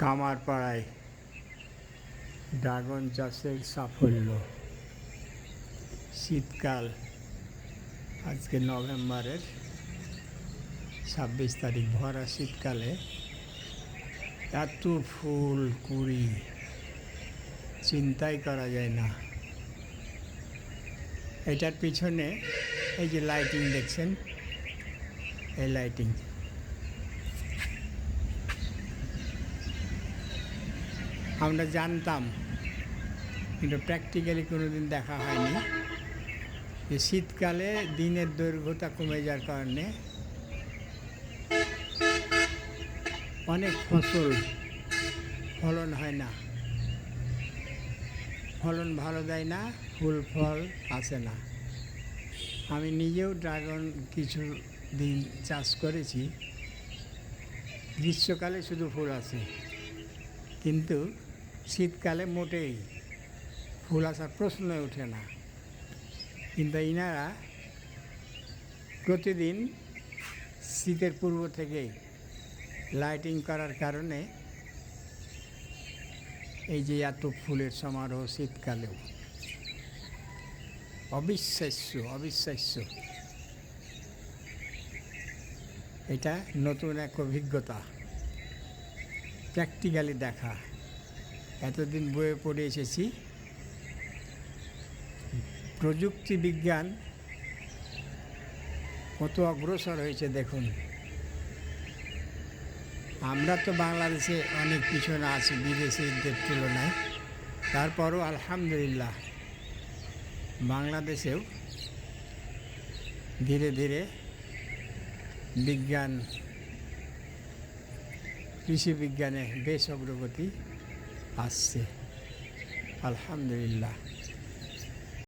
কামারপাড়ায় dragon চাষের সাফল্য। শীতকাল আজকে নভেম্বরের। ছাব্বিশ তারিখ ভরা শীতকালে এত ফুল, কুড়ি, চিন্তাই করা যায় না। এটার পিছনে এই যে লাইটিং দেখছেন, এই লাইটিং আমরা জানতাম, কিন্তু প্র্যাকটিক্যালি কোনো দিন দেখা হয়নি। যে শীতকালে দিনের দৈর্ঘ্যতা কমে যাওয়ার কারণে অনেক ফসল ফলন হয় না। ফলন ভালো দেয় না, ফুল, ফল আসে না। আমি নিজেও ড্রাগন কিছু দিন চাষ করেছি। গ্রীষ্মকালে শুধু ফুল আসে। কিন্তু শীতকালে মোটেই ফুল আসার প্রশ্নই ওঠে না। কিন্তু ইনারা প্রতিদিন শীতের পূর্ব থেকেই লাইটিং করার কারণে এই যে এত ফুলের সমারোহ শীতকালেও অবিশ্বাস্য অবিশ্বাস্য। এটা নতুন এক অভিজ্ঞতা প্র্যাকটিক্যালি দেখা। এতদিন বইয়ে পড়ে এসেছি। প্রযুক্তি বিজ্ঞান কত অগ্রসর হয়েছে দেখুন। আমরা তো বাংলাদেশে অনেক পিছনে আছি বিদেশিদের তুলনায়। তারপরও আলহামদুলিল্লাহ বাংলাদেশেও ধীরে ধীরে বিজ্ঞান, কৃষি বিজ্ঞানে বেশ অগ্রগতি আসছে। আলহামদুলিল্লাহ।